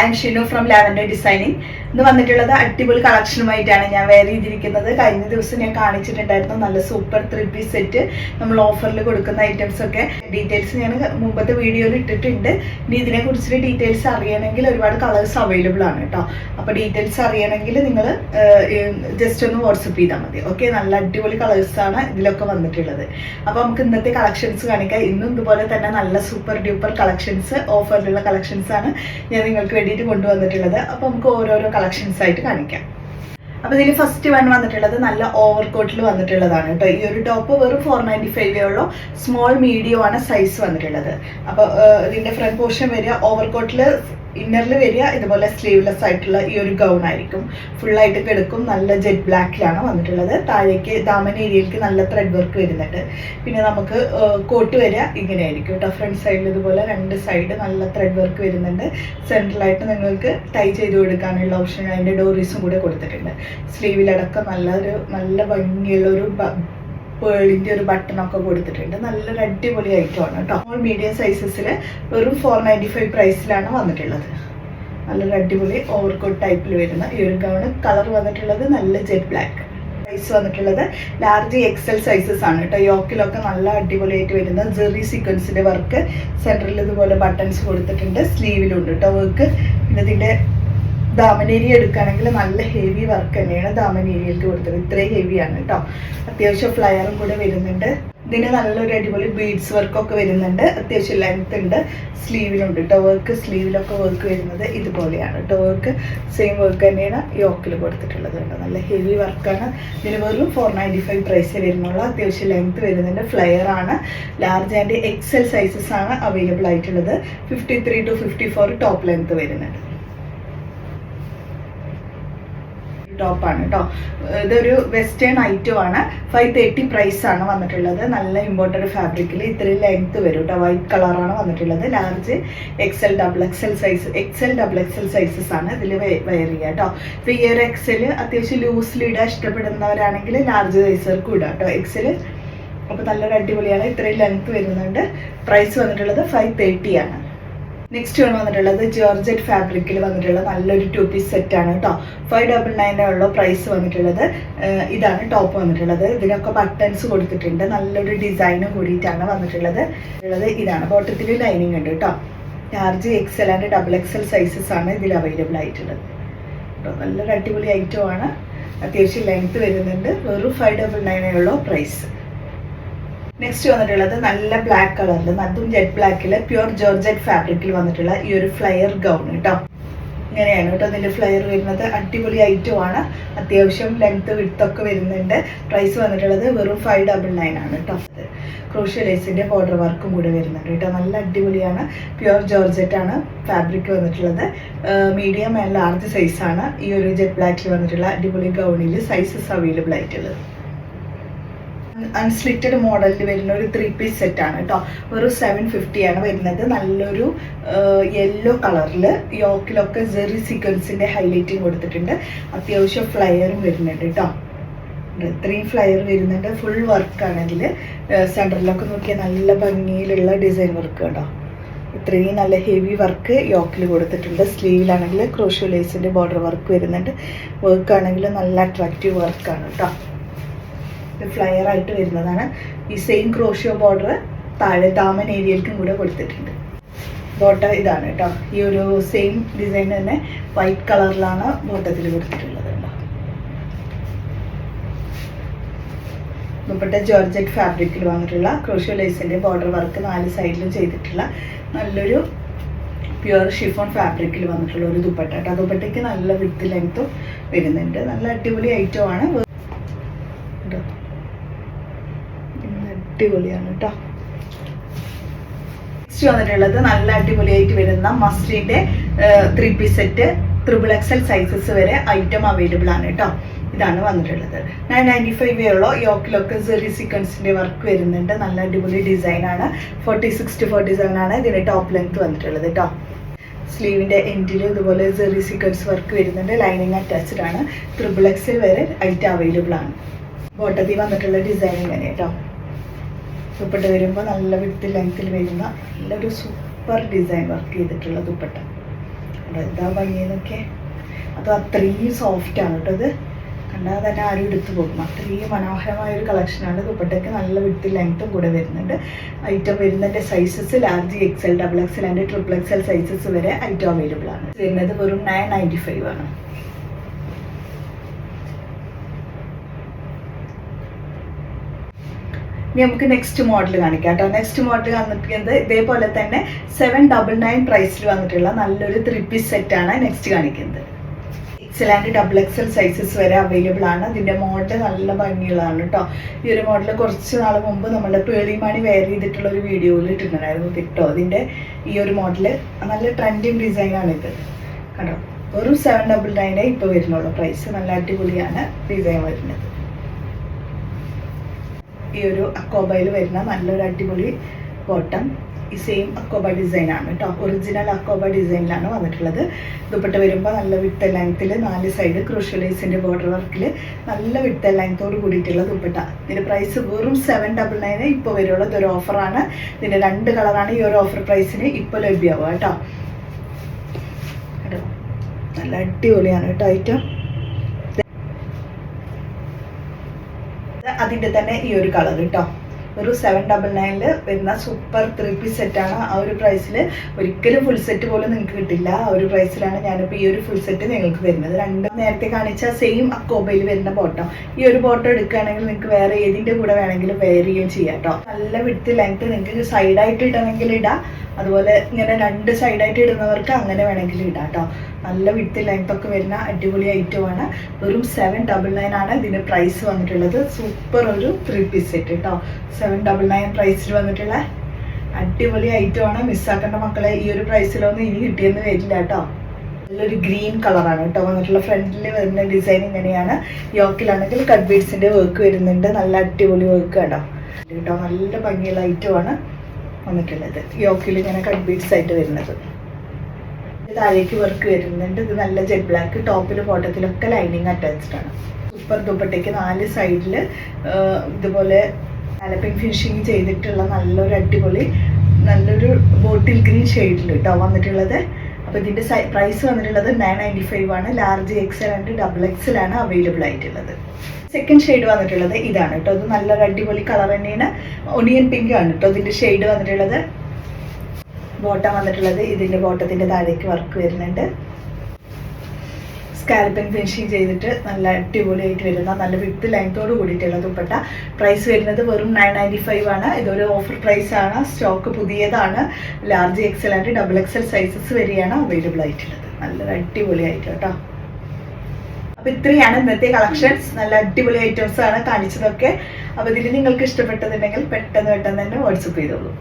And Shinu from lavender designing ഇന്ന് വന്നിട്ടുള്ളത് അടിപൊളി കളക്ഷനുമായിട്ടാണ് ഞാൻ വെയർ ചെയ്തിരിക്കുന്നത്. കഴിഞ്ഞ ദിവസം ഞാൻ കാണിച്ചിട്ടുണ്ടായിരുന്നു. നല്ല സൂപ്പർ ത്രീ പീസ് സെറ്റ് നമ്മൾ ഓഫറിൽ കൊടുക്കുന്ന ഐറ്റംസ് ഒക്കെ. ഡീറ്റെയിൽസ് ഞാൻ മുമ്പത്തെ വീഡിയോയിൽ ഇട്ടിട്ടുണ്ട്. ഇനി ഇതിനെ കുറിച്ചിട്ട് ഡീറ്റെയിൽസ് അറിയണമെങ്കിൽ ഒരുപാട് കളേഴ്സ് അവൈലബിൾ ആണ് കേട്ടോ. അപ്പോൾ ഡീറ്റെയിൽസ് അറിയണമെങ്കിൽ നിങ്ങൾ ജസ്റ്റ് ഒന്ന് വാട്സപ്പ് ചെയ്താൽ മതി. ഓക്കെ നല്ല അടിപൊളി കളേഴ്സ് ആണ് ഇതിലൊക്കെ വന്നിട്ടുള്ളത്. അപ്പോൾ നമുക്ക് ഇന്നത്തെ കളക്ഷൻസ് കാണിക്കാം. ഇന്നും ഇതുപോലെ തന്നെ നല്ല സൂപ്പർ ഡ്യൂപ്പർ കളക്ഷൻസ് ഓഫറിലുള്ള കളക്ഷൻസ് ആണ് ഞാൻ നിങ്ങൾക്ക് വേണ്ടിയിട്ട് കൊണ്ടുവന്നിട്ടുള്ളത്. അപ്പോൾ നമുക്ക് ഓരോരോ കളക്ഷൻസ് ആയിട്ട് കാണിക്കാം. അപ്പോൾ ഇതിൽ ഫസ്റ്റ് വൺ വന്നിട്ടുള്ളത് നല്ല ഓവർ കോട്ടിൽ വന്നിട്ടുള്ളതാണ് കേട്ടോ ഈ ഒരു ടോപ്പ് വെറും ഫോർ നയന്റി ഫൈവേ ഉള്ളൂ. സ്മോൾ മീഡിയം ആണ് സൈസ് വന്നിട്ടുള്ളത്. അപ്പോൾ ഇതിന്റെ ഫ്രണ്ട് പോർഷൻ വരിക. ഓവർ കോട്ടിൽ ഇന്നറിൽ വരിക ഇതുപോലെ സ്ലീവ്ലെസ് ആയിട്ടുള്ള ഈ ഒരു ഗൗൺ ആയിരിക്കും. ഫുള്ളായിട്ട് കിടക്കും നല്ല ജെറ്റ് ബ്ലാക്കിലാണ് വന്നിട്ടുള്ളത്. താഴേക്ക് ദാമൻ ഏരിയയിലേക്ക് നല്ല ത്രെഡ് വർക്ക് വരുന്നുണ്ട്. പിന്നെ നമുക്ക് കോട്ട് വരിക ഇങ്ങനെ ആയിരിക്കും കേട്ടോ. ഫ്രണ്ട് സൈഡിൽ ഇതുപോലെ രണ്ട് സൈഡ് നല്ല ത്രെഡ് വർക്ക് വരുന്നുണ്ട്. സെൻട്രലായിട്ട് നിങ്ങൾക്ക് ടൈ ചെയ്ത് കൊടുക്കാനുള്ള ഓപ്ഷൻ അതിന്റെ ഡോറീസും കൂടെ കൊടുത്തിട്ടുണ്ട്. സ്ലീവിലടക്കം നല്ലൊരു നല്ല ഭംഗിയുള്ള ഒരു പേളിന്റെ ഒരു ബട്ടണൊക്കെ കൊടുത്തിട്ടുണ്ട്. നല്ലൊരു അടിപൊളി ഐറ്റമാണ് കേട്ടോ സ്മോൾ മീഡിയം സൈസസിൽ വെറും ഫോർ നയന്റി ഫൈവ് പ്രൈസിലാണ് വന്നിട്ടുള്ളത്. നല്ലൊരു അടിപൊളി ഓവർകോട്ട് ടൈപ്പിൽ വരുന്ന ഈ ഒരു ഗൗണ് കളർ വന്നിട്ടുള്ളത് നല്ല ജെറ്റ് ബ്ലാക്ക് സൈസ് വന്നിട്ടുള്ളത് ലാർജ് എക്സൽ സൈസസ് ആണ് കേട്ടോ യോക്കിലൊക്കെ നല്ല അടിപൊളിയായിട്ട് വരുന്ന ജെറി സീക്വൻസിന്റെ വർക്ക് സെന്ററിൽ ഇതുപോലെ ബട്ടൺസ് കൊടുത്തിട്ടുണ്ട്. സ്ലീവിലുണ്ട് കേട്ടോ വർക്ക് പിന്നെ ഇതിന്റെ ദാമനേരി എടുക്കുകയാണെങ്കിൽ നല്ല ഹെവി വർക്ക് തന്നെയാണ് ദാമനേരിയിലേക്ക് കൊടുത്തത്. ഇത്രയും ഹെവിയാണ് കേട്ടോ. അത്യാവശ്യം ഫ്ലയറും കൂടെ വരുന്നുണ്ട്. ഇതിന് നല്ലൊരു അടിപൊളി ബീഡ്സ് വർക്കൊക്കെ വരുന്നുണ്ട്. അത്യാവശ്യം ലെങ്ത് ഉണ്ട്. സ്ലീവിലുണ്ട് കേട്ടോ. വർക്ക് സ്ലീവിലൊക്കെ വർക്ക് വരുന്നത് ഇതുപോലെയാണ് കേട്ടോ. വർക്ക് സെയിം വർക്ക് തന്നെയാണ് യോക്കിൽ കൊടുത്തിട്ടുള്ളത് കേട്ടോ. നല്ല ഹെവി വർക്കാണ് ഇതിന് വെറും ഫോർ നയന്റി ഫൈവ് പ്രൈസ് വരുന്നുള്ളു. അത്യാവശ്യം ലെങ്ത് വരുന്നുണ്ട്. ഫ്ലെയർ ആണ്. ലാർജ് ആൻഡ് എക്സൽ സൈസസ് ആണ് അവൈലബിൾ ആയിട്ടുള്ളത്. Fifty three to fifty four top length വരുന്നുണ്ട്. ടോപ്പാണ് കേട്ടോ ഇതൊരു വെസ്റ്റേൺ ഐറ്റമാണ് ഫൈവ് തേർട്ടി പ്രൈസ് ആണ് വന്നിട്ടുള്ളത്. നല്ല ഇമ്പോർട്ടഡ് ഫാബ്രിക്കിൽ ഇത്രയും ലെങ്ത് വരും കേട്ടോ വൈറ്റ് കളറാണ് വന്നിട്ടുള്ളത്. Large XL double XL size XL double XL sizes ആണ് ഇതിൽ വെയർ ചെയ്യുക കേട്ടോ ഇപ്പോൾ ഈ ഒരു എക്സൽ അത്യാവശ്യം ലൂസിൽ ഇടാൻ ഇഷ്ടപ്പെടുന്നവരാണെങ്കിൽ ലാർജ് സൈസർക്ക് ഇടാം കേട്ടോ എക്സൽ അപ്പോൾ നല്ലൊരു അടിപൊളിയാണ്. ഇത്രയും ലെങ്ത് വരുന്നുണ്ട്. പ്രൈസ് വന്നിട്ടുള്ളത് ഫൈവ് തേർട്ടി ആണ്. നെക്സ്റ്റ് വൺ വന്നിട്ടുള്ളത് ജോർജറ്റ് ഫാബ്രിക്കിൽ വന്നിട്ടുള്ള നല്ലൊരു ടു പീസ് സെറ്റ് ആണ് കേട്ടോ ഫൈവ് ഡബിൾ നയന്റെ ഉള്ള പ്രൈസ് വന്നിട്ടുള്ളത്. ഇതാണ് ടോപ്പ് വന്നിട്ടുള്ളത്. ഇതിനൊക്കെ ബട്ടൺസ് കൊടുത്തിട്ടുണ്ട്. നല്ലൊരു ഡിസൈനും കൂടിയിട്ടാണ് വന്നിട്ടുള്ളത്. ഇതാണ്. ബോട്ടത്തിൽ ലൈനിങ് ഉണ്ട് കേട്ടോ large XL and double XL sizes ആണ് ഇതിൽ അവൈലബിൾ ആയിട്ടുള്ളത്. കേട്ടോ നല്ലൊരു അടിപൊളി ഐറ്റം ആണ്. അത്യാവശ്യം ലെങ്ത് വരുന്നുണ്ട്. വെറും ഫൈവ് ഡബിൾ നയനുള്ള പ്രൈസ് നെക്സ്റ്റ് വന്നിട്ടുള്ളത് നല്ല ബ്ലാക്ക് കളറിൽ അതും ജെറ്റ് ബ്ലാക്കിൽ പ്യുർ ജോർജറ്റ് ഫാബ്രിക്കിൽ വന്നിട്ടുള്ള ഈ ഒരു ഫ്ലയർ ഗൗൺ കേട്ടോ ഇങ്ങനെയാണ് കേട്ടോ ഇതിന്റെ ഫ്ലയർ വരുന്നത്. അടിപൊളി ഐറ്റം ആണ്. അത്യാവശ്യം ലെങ്ത് വിട്തൊക്കെ വരുന്നുണ്ട്. പ്രൈസ് വന്നിട്ടുള്ളത് വെറും ഫൈവ് ഡബിൾ നയൻ ആണ് കേട്ടോ ക്രോഷ്യ ലേസിന്റെ ബോർഡർ വർക്കും കൂടെ വരുന്നുണ്ട് കേട്ടോ നല്ല അടിപൊളിയാണ്. പ്യുർ ജോർജറ്റ് ആണ് ഫാബ്രിക് വന്നിട്ടുള്ളത്. മീഡിയം ആൻഡ് ലാർജ് സൈസ് ആണ് ഈ ഒരു ജെറ്റ് ബ്ലാക്കിൽ വന്നിട്ടുള്ള അടിപൊളി ഗൗണിൽ സൈസസ് അവൈലബിൾ ആയിട്ടുള്ളത്. അൺസ്ലിറ്റഡ് മോഡലിൽ വരുന്ന ഒരു ത്രീ പീസ് സെറ്റ് ആണ് കേട്ടോ. വെറും സെവൻ ഫിഫ്റ്റി ആണ് വരുന്നത്. നല്ലൊരു യെല്ലോ കളറിൽ യോക്കിലൊക്കെ ജെറി സീക്വൻസിന്റെ ഹൈലൈറ്റിങ് കൊടുത്തിട്ടുണ്ട്. അത്യാവശ്യം ഫ്ലയറും വരുന്നുണ്ട് കേട്ടോ. ത്രീ ഫ്ലയർ വരുന്നുണ്ട്. ഫുൾ വർക്കാണ് ഇതിൽ സെന്ററിലൊക്കെ നോക്കിയാൽ നല്ല ഭംഗിയിലുള്ള ഡിസൈൻ വർക്ക് കേട്ടോ. ഇത്രയും നല്ല ഹെവി വർക്ക് യോക്കിൽ കൊടുത്തിട്ടുണ്ട്. സ്ലീവിലാണെങ്കിൽ ക്രോഷ്യോ ലേസിന്റെ ബോർഡർ വർക്ക് വരുന്നുണ്ട്. വർക്ക് ആണെങ്കിൽ നല്ല അട്രാക്റ്റീവ് വർക്കാണ് കേട്ടോ. ഫ്ലയർ ആയിട്ട് വരുന്നതാണ്. ഈ സെയിം ക്രോഷ്യോ ബോർഡർ താഴെ ദാമൻ ഏരിയയിലേക്കും കൂടെ കൊടുത്തിട്ടുണ്ട്. ബോട്ട ഇതാണ് കേട്ടോ. ഈ ഒരു സെയിം ഡിസൈൻ തന്നെ വൈറ്റ് കളറിലാണ് ബോട്ടത്തിൽ കൊടുത്തിട്ടുള്ളത് കേട്ടോ. ജോർജറ്റ് ഫാബ്രിക്കിൽ വന്നിട്ടുള്ള ക്രോഷ്യോ ലേസിന്റെ ബോർഡർ വർക്ക് നാല് സൈഡിലും ചെയ്തിട്ടുള്ള നല്ലൊരു പ്യുവർ ഷിഫോൺ ഫാബ്രിക്കിൽ വന്നിട്ടുള്ള ഒരു ദുപ്പട്ട കേട്ടോ. ദുപ്പട്ടയ്ക്ക് നല്ല വിത്ത് ലെങ്ത്തും വരുന്നുണ്ട്. നല്ല അടിപൊളി ഐറ്റം ആണ്. അടിപൊളിയാണ് കേട്ടോ നെക്സ്റ്റ് വന്നിട്ടുള്ളത് നല്ല അടിപൊളിയായിട്ട് വരുന്ന മസ്റ്റിന്റെ three piece set triple XL sizes വരെ ഐറ്റം അവൈലബിൾ ആണ് കേട്ടോ ഇതാണ് വന്നിട്ടുള്ളത്. നയൻ നയന്റി ഫൈവ് ഉള്ളോ യോക്കിലൊക്കെ സെറി സീക്വൻസിന്റെ വർക്ക് വരുന്നുണ്ട്. നല്ല അടിപൊളി ഡിസൈനാണ് forty six to forty seven ആണ് ഇതിന്റെ ടോപ്പ് ലെങ്ത് വന്നിട്ടുള്ളത് കേട്ടോ സ്ലീവിന്റെ എൻഡിൽ ഇതുപോലെ സെറി സീക്വൻസ് വർക്ക് വരുന്നുണ്ട്. ലൈനിങ് അറ്റാച്ച്ഡ് ആണ്. ത്രിബിൾ എക്സൽ വരെ ഐറ്റം അവൈലബിൾ ആണ്. ബോട്ടത്തിൽ വന്നിട്ടുള്ള ഡിസൈൻ ഇങ്ങനെ കേട്ടോ ദുപ്പട്ട വരുമ്പോൾ നല്ല വിത്ത് ലെങ്ത്തിൽ വരുന്ന നല്ലൊരു സൂപ്പർ ഡിസൈൻ വർക്ക് ചെയ്തിട്ടുള്ള ദുപ്പട്ട. അപ്പോൾ എന്താ ഭംഗിയെന്നൊക്കെ അത് അത്രയും സോഫ്റ്റ് ആണ് കേട്ടോ ഇത്. കണ്ടാൽ തന്നെ ആരും എടുത്തു പോകും. അത്രയും മനോഹരമായ ഒരു കളക്ഷനാണ് ദുപ്പട്ടയ്ക്ക് നല്ല വിത്ത് ലെങ്ത്തും കൂടെ വരുന്നുണ്ട്. ഐറ്റം വരുന്നതിന്റെ sizes large XL double XL and triple XL sizes വരെ ഐറ്റം അവൈലബിൾ ആണ്. വരുന്നത് വെറും നയൻ നയന്റി ഫൈവ് ആണ്. ഇനി നമുക്ക് നെക്സ്റ്റ് മോഡൽ കാണിക്കാം കേട്ടോ. നെക്സ്റ്റ് മോഡൽ വന്നിരിക്കുന്നത് ഇതേപോലെ തന്നെ സെവൻ ഡബിൾ നയൻ പ്രൈസിൽ വന്നിട്ടുള്ള നല്ലൊരു ത്രീ പീസ് സെറ്റ് ആണ് നെക്സ്റ്റ് കാണിക്കുന്നത്. XL and double XL sizes വരെ അവൈലബിൾ ആണ്. അതിന്റെ മോഡൽ നല്ല ഭംഗിയുള്ളതാണ് കേട്ടോ. ഈ ഒരു മോഡൽ കുറച്ച് നാൾ മുമ്പ് നമ്മുടെ പേളിമാണി വെയർ ചെയ്തിട്ടുള്ള ഒരു വീഡിയോയിൽ ഇട്ടിട്ടുണ്ടായിരുന്നു കിട്ടോ. അതിന്റെ ഈ ഒരു മോഡൽ നല്ല ട്രെൻഡിങ് ഡിസൈൻ ആണ് ഇത്. കണ്ടോ? വെറും സെവൻ ഡബിൾ നയനെ ഇപ്പോൾ വരുന്നുള്ളൂ. പ്രൈസ് നല്ല അടിപൊളിയാണ് ഡിസൈൻ വരുന്നത്. ഈ ഒരു അക്കോബയിൽ വരുന്ന നല്ലൊരു അടിപൊളി ബോട്ടം. ഈ സെയിം അക്കോബ ഡിസൈൻ ആണ് കേട്ടോ. ഒറിജിനൽ അക്കോബ ഡിസൈനിലാണ് വന്നിട്ടുള്ളത്. ദുപ്പട്ട വരുമ്പോൾ നല്ല വിട്ട ലെങ്ത്തിൽ നാല് സൈഡ് ക്രൂഷ്യലൈസിന്റെ ബോർഡർ വർക്കിൽ നല്ല വിട്ട ലെങ്ത്തോട് കൂടിയിട്ടുള്ള ദുപ്പട്ട. ഇതിന്റെ പ്രൈസ് വെറും സെവൻ ഡബിൾ നയന് ഇപ്പോൾ വരുള്ളൂ ഇതൊരു ഓഫറാണ് ഇതിന്റെ രണ്ട് കളറാണ് ഈ ഒരു ഓഫർ പ്രൈസിന് ഇപ്പോൾ ലഭ്യമാവുക കേട്ടോ. നല്ല അടിപൊളിയാണ് കേട്ടോ ഐറ്റം അതിന്റെ തന്നെ ഈ ഒരു കളർ കേട്ടോ ഒരു സെവൻ ഡബിൾ നയനിൽ വരുന്ന സൂപ്പർ ത്രീ പീസ് സെറ്റാണ് ആ ഒരു പ്രൈസിൽ ഒരിക്കലും ഫുൾ സെറ്റ് പോലും നിങ്ങൾക്ക് കിട്ടില്ല. ആ ഒരു പ്രൈസിലാണ് ഞാനിപ്പോൾ ഈ ഒരു ഫുൾ സെറ്റ് നിങ്ങൾക്ക് വരുന്നത് രണ്ട് നേരത്തെ കാണിച്ച സെയിം അക്കോബയിൽ വരുന്ന ബോട്ടം ഈ ഒരു ബോട്ടം എടുക്കുകയാണെങ്കിൽ നിങ്ങൾക്ക് വേറെ ഏതിന്റെ കൂടെ വേണമെങ്കിലും വെയർ ചെയ്യുകയും ചെയ്യാം കേട്ടോ നല്ല വിടുത്ത് ലെങ്ത് നിങ്ങൾക്ക് സൈഡായിട്ട് ഇടണമെങ്കിൽ ഇടാം. അതുപോലെ ഇങ്ങനെ രണ്ട് സൈഡായിട്ട് ഇടുന്നവർക്ക് അങ്ങനെ വേണമെങ്കിൽ ഇടാം കേട്ടോ നല്ല വിടുത്ത് ലെങ്ത് ഒക്കെ വരുന്ന അടിപൊളി ഐറ്റമാണ് വെറും സെവൻ ഡബിൾ നയൻ ആണ് ഇതിന് പ്രൈസ് വന്നിട്ടുള്ളത്. സൂപ്പർ ഒരു ത്രീ പീസ് സെറ്റ് കേട്ടോ സെവൻ ഡബിൾ നയൻ പ്രൈസിൽ വന്നിട്ടുള്ള അടിപൊളി ഐറ്റം ആണ്. മിസ്സാക്കേണ്ട മക്കളെ ഈ ഒരു പ്രൈസിലൊന്നും ഇനി കിട്ടിയെന്ന് വരില്ല കേട്ടോ. നല്ലൊരു ഗ്രീൻ കളറാണ് കേട്ടോ. വന്നിട്ടുള്ള ഫ്രണ്ടിൽ വരുന്ന ഡിസൈൻ ഇങ്ങനെയാണ്. യോക്കിലാണെങ്കിൽ കട്ട് ബീഡ്സിന്റെ വർക്ക് വരുന്നുണ്ട്. നല്ല അടിപൊളി വർക്ക് കേട്ടോ കേട്ടോ. നല്ല ഭംഗിയുള്ള ഐറ്റമാണ് വന്നിട്ടുള്ളത്. യോക്കിൽ ഇങ്ങനെ കട്ട് ബീഡ്സ് ആയിട്ട് വരുന്നത്. താഴേക്ക് വർക്ക് വരുന്നുണ്ട്. ഇത് നല്ല ജെറ്റ് ബ്ലാക്ക് ടോപ്പിൽ ബോട്ടത്തിലൊക്കെ ലൈനിങ് അറ്റാച്ച്ഡ് ആണ്. സൂപ്പർ ദുപ്പട്ടയ്ക്ക് നാല് സൈഡിൽ ഇതുപോലെ ആലപ്പിംഗ് ഫിനിഷിങ് ചെയ്തിട്ടുള്ള നല്ലൊരു അടിപൊളി നല്ലൊരു ബോട്ടിൽ ഗ്രീൻ ഷെയ്ഡിൽ കേട്ടോ വന്നിട്ടുള്ളത്. അപ്പോൾ ഇതിന്റെ പ്രൈസ് വന്നിട്ടുള്ളത് നയൻ നയന്റി ഫൈവ് ആണ് ലാർജ് എക്സൽ ആൻഡ് ഡബിൾ എക്സലാണ് അവൈലബിൾ ആയിട്ടുള്ളത്. സെക്കൻഡ് ഷെയ്ഡ് വന്നിട്ടുള്ളത് ഇതാണ് കേട്ടോ ഇത് നല്ലൊരു അടിപൊളി കളർ തന്നെയാണ്. ഒണിയൻ പിങ്ക് ആണ് കേട്ടോ ഇതിന്റെ ഷെയ്ഡ് വന്നിട്ടുള്ളത്. ബോട്ടം വന്നിട്ടുള്ളത് ഇതിന്റെ ബോട്ടത്തിന്റെ താഴേക്ക് വർക്ക് വരുന്നുണ്ട്. സ്കാൽപ്പിംഗ് ഫിനിഷിങ് ചെയ്തിട്ട് നല്ല അടിപൊളിയായിട്ട് വരുന്ന നല്ല വിത്ത് ലെങ്തോട് കൂടിയിട്ടുള്ള ദുപ്പട്ട. പ്രൈസ് വരുന്നത് വെറും നയൻ നയന്റി ഫൈവ് ആണ്. ഇതൊരു ഓഫർ പ്രൈസ് ആണ്. സ്റ്റോക്ക് പുതിയതാണ്. Large XL and double XL sizes വരെയാണ് അവൈലബിൾ ആയിട്ടുള്ളത്. നല്ല അടിപൊളിയായിട്ട് കേട്ടോ. അപ്പൊ ഇത്രയാണ് ഇന്നത്തെ കളക്ഷൻസ് നല്ല അടിപൊളി ഐറ്റംസ് ആണ് കാണിച്ചതൊക്കെ. അപ്പോൾ ഇതിൽ നിങ്ങൾക്ക് ഇഷ്ടപ്പെട്ടതുണ്ടെങ്കിൽ പെട്ടെന്ന് പെട്ടെന്ന് തന്നെ വാട്സപ്പ് ചെയ്തോളൂ.